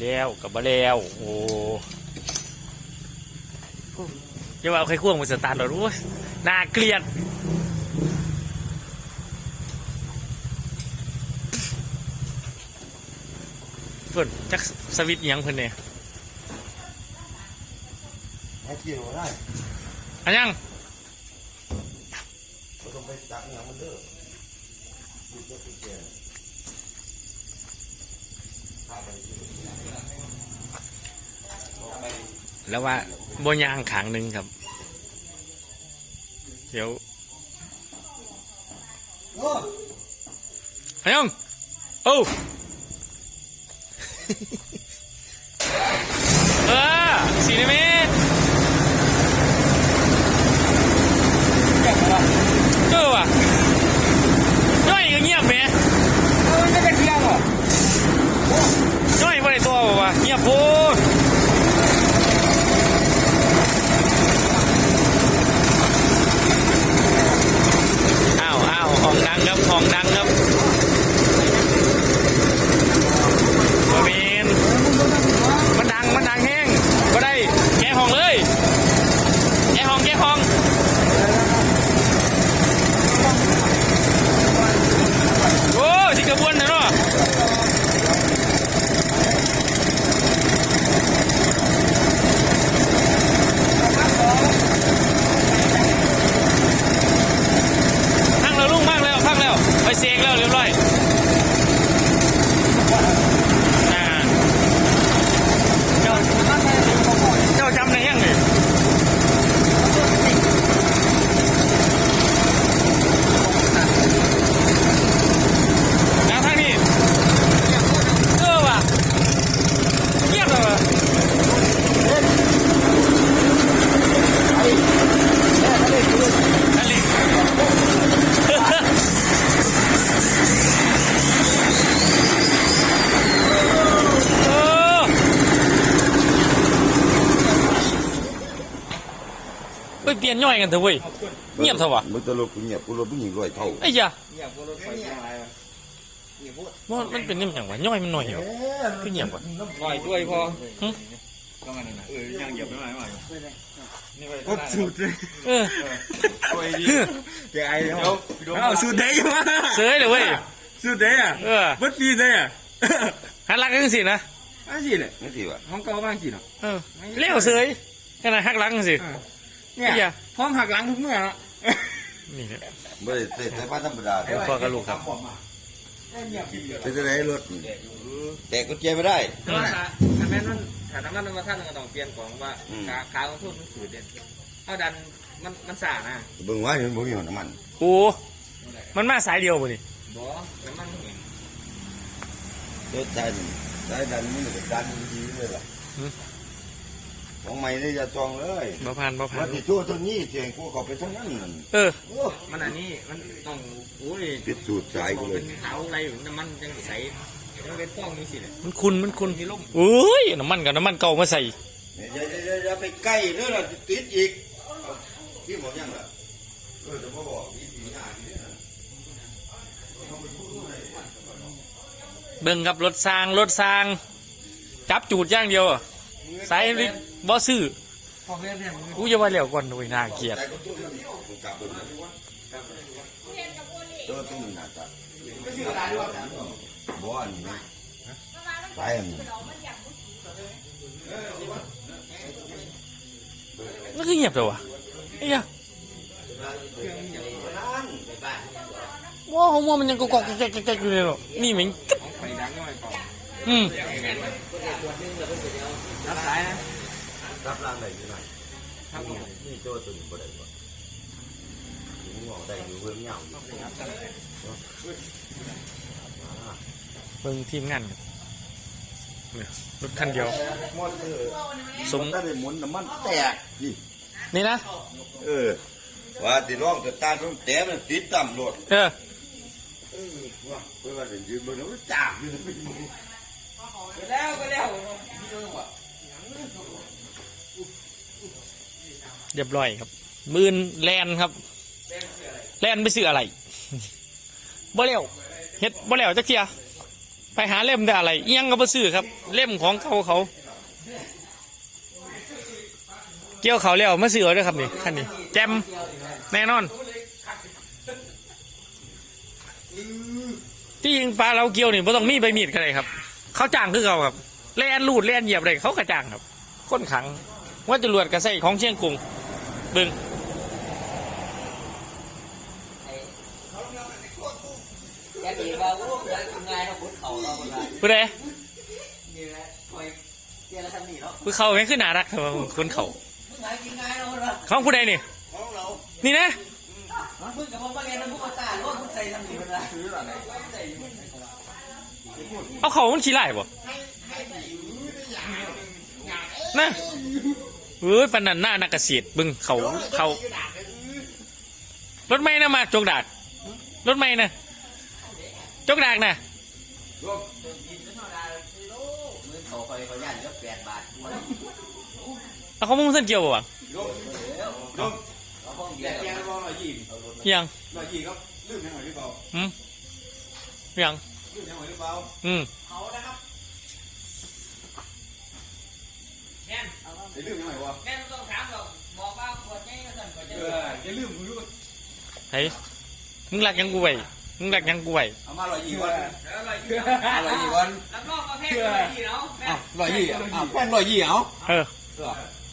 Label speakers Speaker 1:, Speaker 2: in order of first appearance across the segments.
Speaker 1: แล้วกับมาแล้ว โอ้จะว่าเอาใครควงมาสตาร์ทหรอรู้น่าเกลียดเพิ่นจักสวิตช์อิหยังเพิ่นเนี่ย
Speaker 2: ให้เกี่ยวได้
Speaker 1: อันยัง
Speaker 2: เราต้องไปจักอย่างมันเด้อหยุด แล้วว่าไปที่
Speaker 1: แล้วว่าบนยางขางหนึ่งครับ เดี๋ยว
Speaker 2: โอ้
Speaker 1: อันยังโอ้เออสี่เมตรเจอว่ะย่อยก็เงียบไหม
Speaker 2: เออจะเที่ยงเหรอ
Speaker 1: ย่อยไม่ได้ตัวว่ะเงียบโพดอ้าวอ้าวของดังครับของ ดังครับบะเมนมันดังมันดังแห้งก็ได้แกะห้องเลยแกะห้องแกะห้อง โอ้ที่กระบวนนะเนาะ พังแล้วลุงพังแล้วพังแล้ว ไปเสกแล้วเรียบร้อยเจ้าจำในยังไง ยเปลี่ยนย่อยกันเถอะเว้ยเงียบเถอะวะ
Speaker 2: มันตลกเงียบกูรถผู้หญิงร้อยเท่า
Speaker 1: ไอ้ยะ
Speaker 3: เนี่ยพวกรถไฟยังไงวะเนี่ยพวก
Speaker 1: มันมันเป็นนิ่มอย่างวะย่อยมันหน่อยเหรอคือเงียบวะ
Speaker 3: หน่อยด้วยพอ
Speaker 1: หึ
Speaker 3: ต้องอันนั้นนะเออยังเหยียบไม่ไหวไม่ไหวนี่ไป
Speaker 4: ครบสูตรเลย
Speaker 1: เออ
Speaker 3: ตัวดี
Speaker 4: แกไอ้
Speaker 3: เดี๋
Speaker 4: เนาะ
Speaker 3: ยว
Speaker 4: เอาสูตรเด้ยังวะ
Speaker 1: เสยเลยเว้ย
Speaker 4: สูตรเด้อะ
Speaker 1: เออ
Speaker 4: เบิดปีเด้อะ
Speaker 1: หันหลังกันสินะ
Speaker 4: อันสิเลย
Speaker 2: ไม่สิวะ
Speaker 4: ห้องเก่าบ้างสิเนาะ
Speaker 1: เออเลี้ยวเสยขนาดหักหลังสิ
Speaker 4: เนี่ย
Speaker 1: ไอ้ยะ
Speaker 4: พร้อมหักหลังทุกเมื่อเนาะ
Speaker 1: นี่เนี่ย
Speaker 2: ไม่ได้เตะแต่ว่าธรรมดา
Speaker 1: เดี๋ยวพ่อกับลูกครับ
Speaker 2: เป็นจะไหนรถแต่ก็เจียไม่ได้
Speaker 3: แต่ว่าถ้าถ้าแม่นมันถ้าน้ำมันมาท่านก็ต้องเปลี่ยนของว่า
Speaker 2: อืม
Speaker 3: ขาขาของทุนมันสืดเด่นเอาดันมันมันสานะ
Speaker 2: เบิ่งว่าเห็นบ่มีหัวน้ำมัน
Speaker 1: โอ้มันมาสายเดียวบ่นี่
Speaker 3: บ่น้ำมันเอง
Speaker 2: รถสายนี่สายดันมันก็ดันดีเลยล่ะ ของใหม่นี่จะจองเลย
Speaker 1: บ่พันบ่พั
Speaker 2: ว่านที่ตัวตัวนี้เสียงกูเขาไปทั้งนั้นนั่น
Speaker 1: เออ
Speaker 2: โอ้
Speaker 3: มันอันนี้มันต้องโอ้ย
Speaker 2: ปิดสูตรสายกูเล
Speaker 3: เป็
Speaker 2: ย
Speaker 3: นขาวอะไรอยู่น้ำมันยังใสมันเป็นฟองนี่สิเลย
Speaker 1: มันคุณมันคุณโอ้ยน้ำมันกับน้ำมันเก่ามาใส่
Speaker 2: อย่าอย่าอย่าอย่าไปใกล้เด้อล่ะติดอีกพี่หมดยังล่ะเออจะมาบอกพี่ปีหน้านี่นะ
Speaker 1: เบิ่งครับรถสร้างรถสร้าง จับจูดอย่างเดียวอะ สายลิ บ่ซื้อ
Speaker 3: พอเพื่อนเพื่อน
Speaker 1: กูจะว่าแล้วก่อนโดยน่าเกลียด
Speaker 2: แต่ก็ตัวนี้ผมกลับเบิ่งนะตัวตัวนี้น่าจะบ่อันนี้สายอันนี้
Speaker 1: มันคือเงียบเลยวะไอ้ยะว้าวหัวมันยังกอกๆแกกๆอยู่เลยเนาะนี่มันกึ๊บ
Speaker 3: ของไฟดังก็ไม่พอ
Speaker 1: อืม
Speaker 3: รับสายนะ
Speaker 2: รับร่างได้อยู่ไหนครับนี่ตัวตัวนี้บ่ได้บ่ถึงงอกได้อยู่เพิ่นเหงา
Speaker 1: เบิ่งทีมงานกันเนี่ยรถคันเดียว
Speaker 2: มอเตอร์
Speaker 1: สม
Speaker 2: ถ้าได้หมุนน้ำมันแตกนี่
Speaker 1: นี่นะ
Speaker 2: เออ ว่าติร้องแต่ตาต้องแต้มันติดต่ำโลด
Speaker 1: เออ
Speaker 2: เออว่าเพิ่นว่าเดี๋ยวยืนบนนั้นจ้ากอยู่เป็นมือ
Speaker 3: แล้วก็แล้ว
Speaker 1: เรียบร้อยครับ มืนแลนครับ แลนไม่ซื้ออะไรบ่เร็วเฮ็ดบ่แล้วจักเทียไปหาเล่มได้อะไรเอียงก็บ่ซื้อครับ เล่มของเขาเขา เกี่ยวเขาแล้วมาซื้อเอาเด้วยครับนี่คันนี้ แจมแน่นอนที่ยิงปลาเราเกี่ยวนี่บ่ต้องมีใบมีดก็ได้ครับ เขาจ้างคือเขาครับแล่นลูดแล่นเหยียบเลยเขากระจ้างครับ ค้นขังว่าจะรวดกระใส่ของเชียงกรุง บึง
Speaker 5: อย่าดีว่าโอ้ยทำงานเราพุทธเขาเราคนละ
Speaker 1: ผู้ใด
Speaker 5: นี่แหละคอยเดี๋ยวเราทำนี่เนาะ
Speaker 1: ผู้เขาไม่ขึ้นน่ารักครับคนเขา
Speaker 5: มึงหากินงานเราคนละ
Speaker 1: ของผู้ใดนี่นี่นะ
Speaker 5: มึงกับผมมาเรียนแล้วพวกตาโลดมึงใส่ทำนี่คนละ
Speaker 1: เอาเขามันขี้ไล่บ่นะ เฮ้ยปันนันหน้านักเกษตรบึงเขาเขารถไม่นะมาจกดากรถไม่นะจกดากนะ
Speaker 5: มึงเขาคอยเขาย่านก็แปดบาท
Speaker 1: เอาเขามุ่งเส้นเกี่ยวบ่ะ
Speaker 5: เขาห้องเดี
Speaker 3: แย
Speaker 5: ยว
Speaker 3: กแยกบ่ร้อยยี่
Speaker 1: ยัง
Speaker 3: ร้อยยี่ครับลืมยังไงหรือเปล่า
Speaker 1: อืมยัง
Speaker 3: ลืมยังไงหรือเปล่า
Speaker 1: อืม
Speaker 3: ไอ้ลืมยังไงวะ
Speaker 5: แม่ต้องถามเราบอกว่าขวดนี้ก็สั่นขวด
Speaker 3: เอ
Speaker 5: นี้
Speaker 3: ออย่าลืมมึงรู้
Speaker 1: เฮ้ยมึงรักยังกูไว้มึงรักยังกูไว้
Speaker 3: เอามาร้อยยี่วัน
Speaker 5: อะไรอยู่
Speaker 3: ร้อยยี่วัน
Speaker 5: รับรองประเภทอะไรอยู่เนาะแม่
Speaker 3: อ้าวร้อยยี่อ้าวแป้งร้อยยี่เอา
Speaker 1: เออ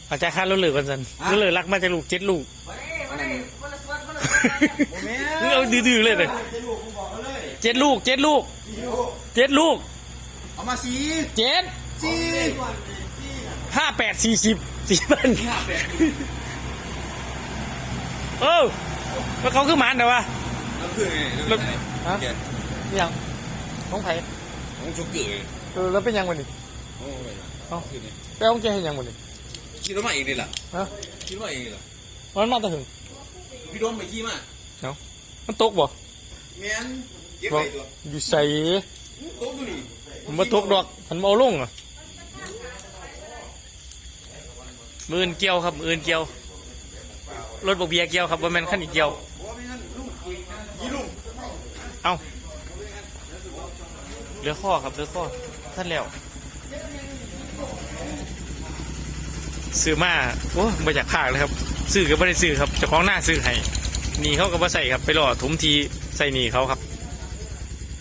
Speaker 1: เอาใจค่ารถเหลือกันสันรถเหลือรักมาจะลูกเจ็ดลูก
Speaker 5: วันนี้วันนี้วันละส่วนวันละส่วน
Speaker 1: มึงเอาดื้อๆเลยเลยเจ็ดลูกเจ็ดลูกเจ็ดลูก
Speaker 3: เอามาสี
Speaker 1: เจ็ด
Speaker 3: สี
Speaker 1: ห้าแปดสี่สิบสี่พันเออแล้วเขาคือหมันแต่ว่า
Speaker 3: แล้วคือไง
Speaker 1: ฮะยังของไผ่
Speaker 3: ของชุกเกย
Speaker 1: เออแล้วเป็นยังวันนี้
Speaker 3: โอ้ย
Speaker 1: เอ้าไปเอาแกให้ยังวันนี้
Speaker 3: คิดว่ามาเองนี่แหละ
Speaker 1: ฮะ
Speaker 3: คิดว่าเองนี่แหละ
Speaker 1: มันมาแต่ถึง
Speaker 3: พี่โดนไปขี้มา
Speaker 1: มันตกบ่
Speaker 3: แม่นเก็บ
Speaker 1: บ่
Speaker 3: ไปตัว
Speaker 1: อยู่ใส่
Speaker 3: โต๊ะดูนี่
Speaker 1: มันมาตกดอกมันมาเอาลงอะ มืออื่นเกี่ยวครับมืออื่นเกี่ยว รถบกเบียเกี่ยวครับว่าแมนขั้นอีกเกี่ยว เอาเหลือข้อครับเหลือข้อท่านแล้วซื้อมาโอ้มาจากภาคเลยครับ ซื้อก็ไม่ได้ซื้อครับเจ้าของหน้าซื้อให้หนีเขาก็มาใส่ครับ ไปรอถมทีใส่หนีเขาครับ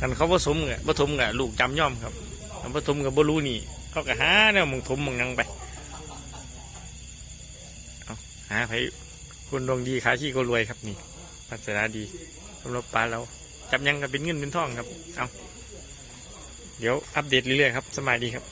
Speaker 1: กันเขาผสมกับผสมกับลูกจำย่อมครับผสมกับบรูนี่ เขาก็หาเนี่ยมึงถมมึงยังไป เอาหาไปคุณดวงดีขาขี้ก็รวยครับนี่พัฒนาดีสำหรับปลาเราจับยังกับเป็นเงินเป็นทองครับ เอาเดี๋ยวอัปเดตเรื่อยๆครับ สมายดีครับ